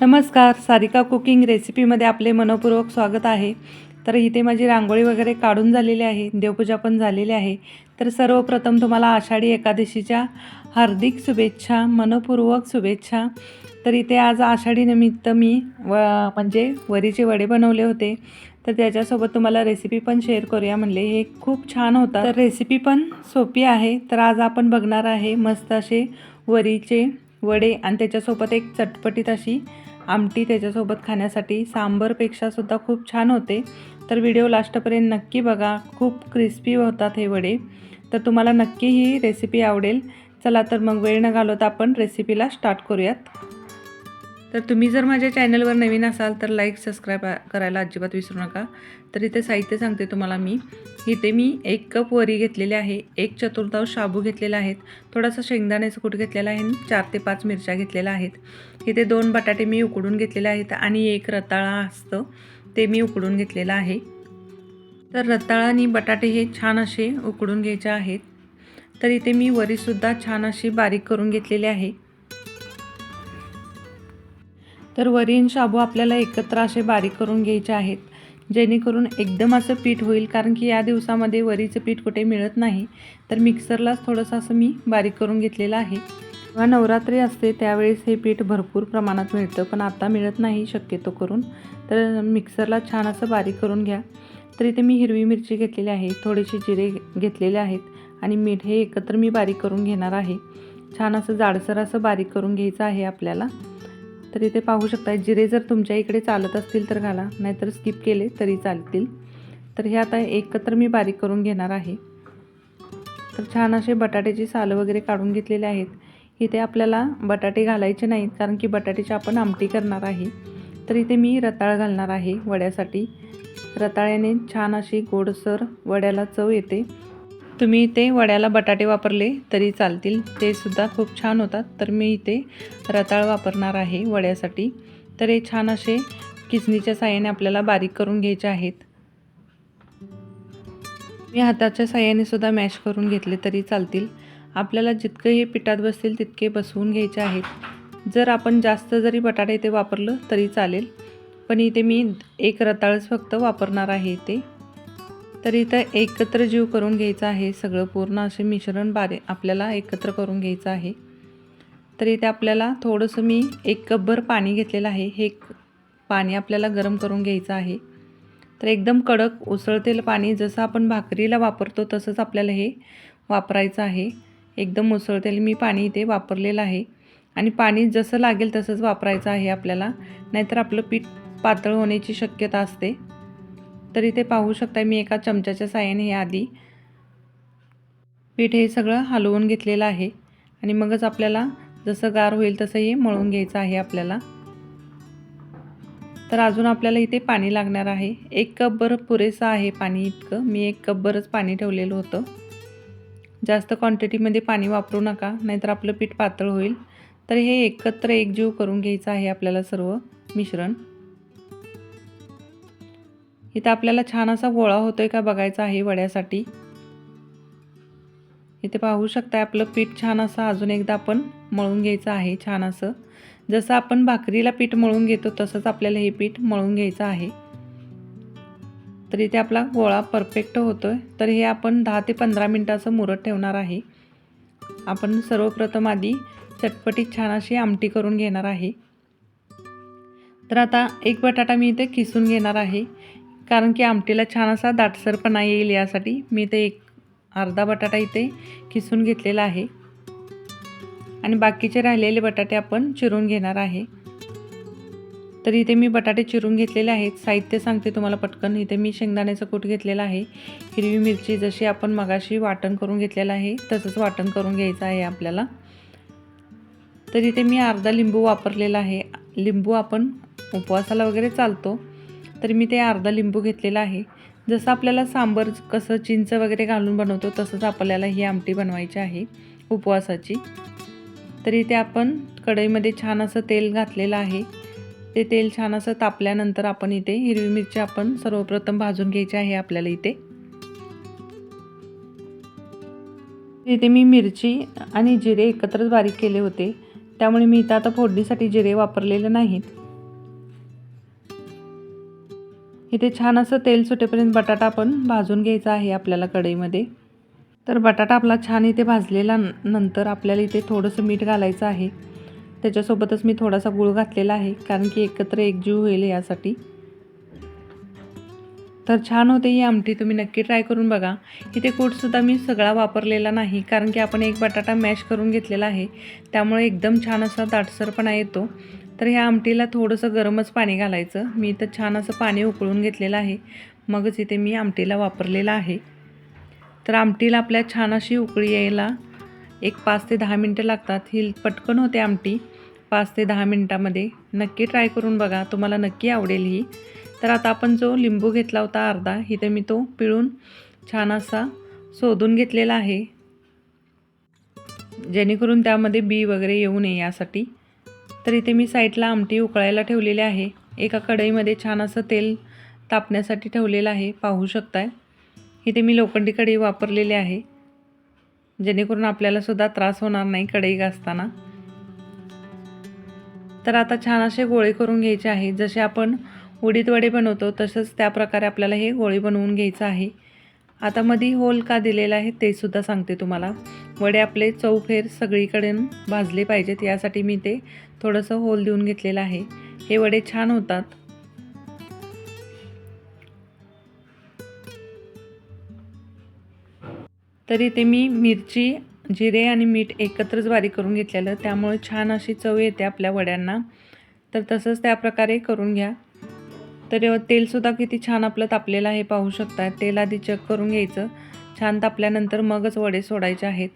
नमस्कार सारिका कुकिंग रेसिपीमध्ये आपले मनपूर्वक स्वागत आहे. तर इथे माझी रांगोळी वगैरे काढून झालेली आहे देवपूजा पण झालेली आहे. तर सर्वप्रथम तुम्हाला आषाढी एकादशीच्या हार्दिक शुभेच्छा मनपूर्वक शुभेच्छा. तर इथे आज आषाढी निमित्त मी व म्हणजे वरीचे वडे बनवले होते. तर त्याच्यासोबत तुम्हाला रेसिपी पण शेअर करूया म्हणले. हे खूप छान होतं. तर रेसिपी पण सोपी आहे. तर आज आपण बघणार आहे मस्त असे वरीचे वडे आणि त्याच्यासोबत एक चटपटीत अशी आमटी त्याच्यासोबत खाण्यासाठी सांबरपेक्षासुद्धा खूप छान होते. तर व्हिडिओ लास्टपर्यंत नक्की बघा. खूप क्रिस्पी होतात हे वडे. तर तुम्हाला नक्की ही रेसिपी आवडेल. चला तर मग वेळ न घालवता आपण रेसिपीला स्टार्ट करूयात. तर तुम्ही जर माझ्या चॅनलवर नवीन असाल तर लाईक सबस्क्राईब करायला अजिबात विसरू नका. तर इथे साहित्य सांगते तुम्हाला मी. इथे मी एक कप वरी घेतलेली आहे एक चतुर्थांश शाबू घेतलेला आहेत थोडासा शेंगदाण्याचं कूट घेतलेला आहे आणि चार ते पाच मिरच्या घेतलेल्या आहेत. इथे दोन बटाटे मी उकडून घेतलेले आहेत आणि एक रताळा असतं ते मी उकडून घेतलेलं आहे. तर रताळा आणि बटाटे हे छान असे उकडून घ्यायचे आहेत. तर इथे मी वरीसुद्धा छान अशी बारीक करून घेतलेली आहे. तर वरी आणि शाबू आपल्याला एकत्र असे बारीक करून घ्यायचे आहेत. जेणेकरून एकदम असं पीठ होईल कारण की या दिवसामध्ये वरीचं पीठ कुठे मिळत नाही. तर मिक्सरलाच थोडंसं असं मी बारीक करून घेतलेलं आहे. किंवा नवरात्री असते त्यावेळेस हे पीठ भरपूर प्रमाणात मिळतं पण आता मिळत नाही शक्यतो करून. तर मिक्सरला छान असं बारीक करून घ्या. तर इथे मी हिरवी मिरची घेतलेली आहे थोडेसे जिरे घेतलेले आहेत आणि मीठ हे एकत्र मी बारीक करून घेणार आहे. छान असं जाडसर असं बारीक करून घ्यायचं आहे आपल्याला. तर इथे पाहू शकता जिरे जर तुमच्या इकडे चालत असतील तर घाला नाहीतर स्किप केले तरी चालतील. तर हे आता एकत्र मी बारीक करून घेणार आहे. तर छान असे बटाट्याची सालं वगैरे काढून घेतलेले आहेत. इथे आपल्याला बटाटे घालायचे नाहीत कारण की बटाट्याची आपण आमटी करणार आहे. तर इथे मी रताळ घालणार आहे वड्यासाठी. रताळ्याने छान अशी गोडसर वड्याला चव येते. तुम्ही इथे वड्याला बटाटे वापरले तरी चालतील. ते सुद्धा खूप छान होतात. तर मी इथे रताळ वापरणार आहे वड्यासाठी. तर हे छान असे किसणीच्या साह्याने आपल्याला बारीक करून घ्यायचे आहेत. मी हाताच्या साह्याने सुद्धा मॅश करून घेतले तरी चालतील. आपल्याला जितकं हे पिठात बसतील तितके बसवून घ्यायचे आहेत. जर आपण जास्त जरी बटाटे इथे वापरलं तरी चालेल. पण इथे मी एक रताळच फक्त वापरणार आहे इथे. तर इथं एकत्र जीव करून घ्यायचा आहे. सगळं पूर्ण असे मिश्रण बारे आपल्याला एकत्र करून घ्यायचं आहे. तर इथे आपल्याला थोडंसं मी एक कपभर पाणी घेतलेलं आहे. हे पाणी आपल्याला गरम करून घ्यायचं आहे. तर एकदम कडक उसळतेलं पाणी जसं आपण भाकरीला वापरतो तसंच आपल्याला हे वापरायचं आहे. एकदम उसळतेलं मी पाणी इथे वापरलेलं आहे. आणि पाणी जसं लागेल तसंच वापरायचं आहे आपल्याला. नाहीतर आपलं पीठ पातळ होण्याची शक्यता असते. तर इथे पाहू शकता मी एका चमच्याच्या साह्याने हे आधी पीठ हे सगळं हलवून घेतलेलं आहे. आणि मगच आपल्याला जसं गार होईल तसं हे मळून घ्यायचं आहे आपल्याला. तर अजून आपल्याला इथे पाणी लागणार आहे. एक कपभर पुरेसं आहे पाणी इतकं. मी एक कपभरच पाणी ठेवलेलं होतं. जास्त क्वांटिटीमध्ये पाणी वापरू नका नाहीतर आपलं पीठ पातळ होईल. तर हे एकत्र एकजीव करून घ्यायचं आहे आपल्याला सर्व मिश्रण. इथं आपल्याला छान असा गोळा होतोय का बघायचा आहे वड्यासाठी. इथे पाहू शकता आपलं पीठ छान असं अजून एकदा आपण मळून घ्यायचं आहे छान असं. जसं आपण भाकरीला पीठ मळून घेतो तसंच आपल्याला हे पीठ मळून घ्यायचं आहे. तर इथे आपला गोळा परफेक्ट होतोय. तर हे आपण दहा ते पंधरा मिनटाचं मुरत ठेवणार आहे. आपण सर्वप्रथम आधी चटपटीत छान अशी आमटी करून घेणार आहे. तर आता एक बटाटा मी इथे किसून घेणार आहे. कारण की आमटीला छान असा दाटसरपणा येईल यासाठी. मी ते एक अर्धा बटाटा इथे किसून घेतलेला आहे. आणि बाकीचे राहिलेले बटाटे आपण चिरून घेणार आहे. तर इथे मी बटाटे चिरून घेतलेले आहेत. साहित्य सांगते तुम्हाला पटकन. इथे मी शेंगदाण्याचं कूट घेतलेलं आहे. हिरवी मिरची जशी आपण मगाशी वाटण करून घेतलेलं आहे तसंच वाटण करून घ्यायचं आहे आपल्याला. तर इथे मी अर्धा लिंबू वापरलेला आहे. लिंबू आपण उपवासाला वगैरे चालतो. तर मी ते अर्धा लिंबू घेतलेला आहे. जसं आपल्याला सांबर कसं चिंच वगैरे घालून बनवतो तसंच आपल्याला ही आमटी बनवायची आहे उपवासाची. तर इथे आपण कढईमध्ये छान असं तेल घातलेलं आहे. ते तेल छान असं तापल्यानंतर आपण इथे हिरवी मिरची आपण सर्वप्रथम भाजून घ्यायची आहे आपल्याला इथे. इथे मी मिरची आणि जिरे एकत्रच बारीक केले होते. त्यामुळे मी इथं आता फोडणीसाठी जिरे वापरलेले नाहीत. इथे छान असं तेल सुटेपर्यंत बटाटा पण भाजून घ्यायचा आहे आपल्याला कढईमध्ये. तर बटाटा आपला छान इथे भाजलेला नंतर आपल्याला इथे थोडंसं मीठ घालायचं आहे. त्याच्यासोबतच मी थोडासा गूळ घातलेला आहे कारण की एकत्र एकजीव होईल यासाठी. तर छान होते ही आमटी तुम्ही नक्की ट्राय करून बघा. इथे कूटसुद्धा मी सगळा वापरलेला नाही कारण की आपण एक बटाटा मॅश करून घेतलेला आहे. त्यामुळे एकदम छान असा दाटसरपणा येतो. तर ह्या आमटीला थोडंसं गरमच पाणी घालायचं. मी इथं छान असं पाणी उकळून घेतलेलं आहे. मगच इथे मी आमटीला वापरलेलं आहे. तर आमटीला आपल्या छान अशी उकळी यायला एक पाच ते दहा मिनटं लागतात. ही पटकन होते आमटी. पाच ते दहा मिनटामध्ये. नक्की ट्राय करून बघा. तुम्हाला नक्की आवडेल ही. तर आता आपण जो लिंबू घेतला होता अर्धा इथे मी तो पिळून छान असा शोधून घेतलेला आहे. जेणेकरून त्यामध्ये बी वगैरे येऊ नये यासाठी. तर इथे मी साईडला आमटी उकळायला ठेवलेली आहे. एका कढईमध्ये छान असं तेल तापण्यासाठी ठेवलेलं आहे. पाहू शकताय. इथे मी लोखंडी कढई वापरलेली आहे. जेणेकरून आपल्यालासुद्धा त्रास होणार नाही कढई घासताना. तर आता छान असे गोळे करून घ्यायचे आहे. जसे आपण उडीद वडे बनवतो तसंच त्या प्रकारे आपल्याला हे गोळे बनवून घ्यायचं आहे. आता मधी होल का दिलेला आहे ते सुद्धा सांगते तुम्हाला. वडे आपले चौफेर सगळीकडे भाजले पाहिजेत यासाठी मी ते थोडंसं होल देऊन घेतलेलं आहे. हे वडे छान होतात. तर इथे मी मिरची जिरे आणि मीठ एकत्रच बारीक करून घेतलेलं त्यामुळे छान अशी चव येते आपल्या वड्यांना. तर तसंच त्या प्रकारे करून घ्या. तर तेलसुद्धा किती छान आपलं तापलेलं आहे पाहू शकता तेल आधी चेक करून घ्यायचं. छान तापल्यानंतर मगच वडे सोडायचे आहेत.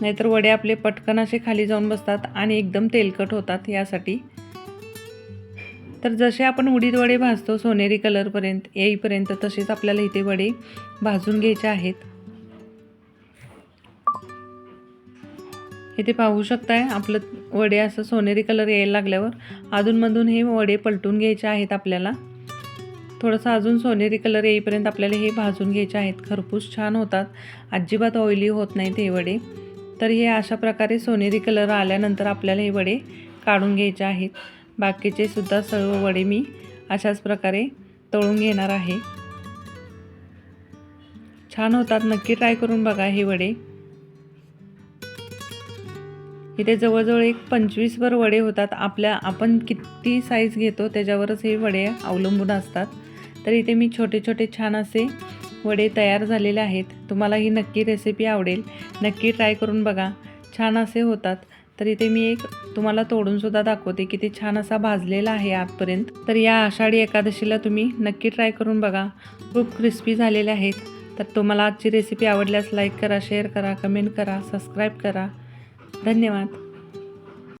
नाहीतर वडे आपले पटकन असे खाली जाऊन बसतात आणि एकदम तेलकट होतात यासाठी. तर जसे आपण उडीद वडे भाजतो सोनेरी कलरपर्यंत येईपर्यंत तसेच आपल्याला इथे वडे भाजून घ्यायचे आहेत. इथे पाहू शकताय आपलं वडे असं सोनेरी कलर यायला लागल्यावर अधूनमधून हे वडे पलटून घ्यायचे आहेत आपल्याला. थोडंसं अजून सोनेरी कलर येईपर्यंत आपल्याला हे भाजून घ्यायचे आहेत. खरपूस छान होतात. अजिबात ऑइली होत नाहीत हे वडे. तर हे अशा प्रकारे सोनेरी कलर आल्यानंतर आपल्याला हे वडे काढून घ्यायचे आहेत. बाकीचे सुद्धा सर्व वडे मी अशाच प्रकारे तळून घेणार आहे. छान होतात. नक्की ट्राय करून बघा हे वडे. इथे जवळजवळ एक पंचवीसभर वडे होतात. आपल्या आपण किती साईज घेतो त्याच्यावरच हे वडे अवलंबून असतात. तर इथे मी छोटे छोटे छान असे वडे तयार झालेले आहेत. तुम्हाला ही नक्की रेसिपी आवडेल. नक्की ट्राय करून बघा. छान असे होतात. तर इथे मी एक तुम्हाला तोडूनसुद्धा दाखवते किती छान असा भाजलेला आहे आतपर्यंत. तर या आषाढी एकादशीला तुम्ही नक्की ट्राय करून बघा. खूप क्रिस्पी झालेले आहेत. तर तुम्हाला आजची रेसिपी आवडल्यास लाईक करा शेअर करा कमेंट करा सबस्क्राईब करा. धन्यवाद.